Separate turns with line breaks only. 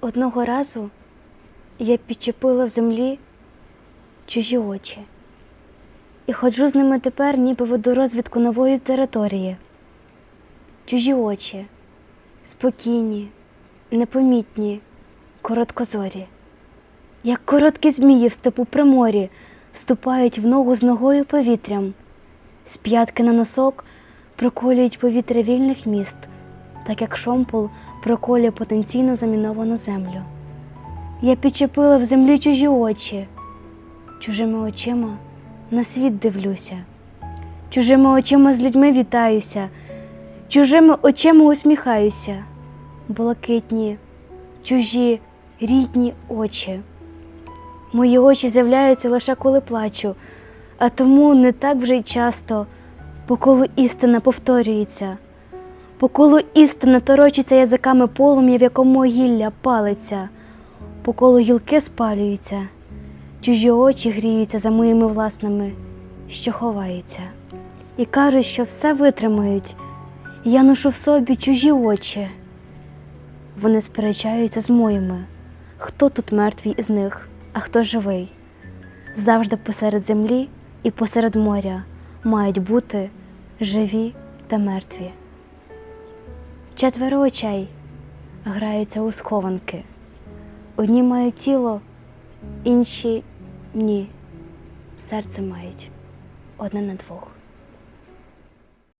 Одного разу я підчепила в землі чужі очі. І ходжу з ними тепер, ніби веду розвідку нової території. Чужі очі, спокійні, непомітні, короткозорі, як короткі змії в степу при морі, ступають в ногу з ногою повітрям, з п'ятки на носок проколюють повітря вільних міст, так як шомпол проколює потенційно заміновану землю. Я підчепила в землі чужі очі, чужими очима на світ дивлюся, чужими очима з людьми вітаюся, чужими очима усміхаюся, блакитні, чужі, рідні очі. Мої очі з'являються лише коли плачу, а тому не так вже й часто, по колу істина повторюється, по колу істина торочиться язиками полум'я, в якому гілля палиться, по колу гілки спалюються, чужі очі гріються за моїми власними, що ховаються, і кажуть, що все витримають, я ношу в собі чужі очі. Вони сперечаються з моїми, хто тут мертвий із них, а хто живий. Завжди посеред землі і посеред моря мають бути живі та мертві. Четверо очей граються у схованки. Одні мають тіло, інші ні. Серце мають одне на двох.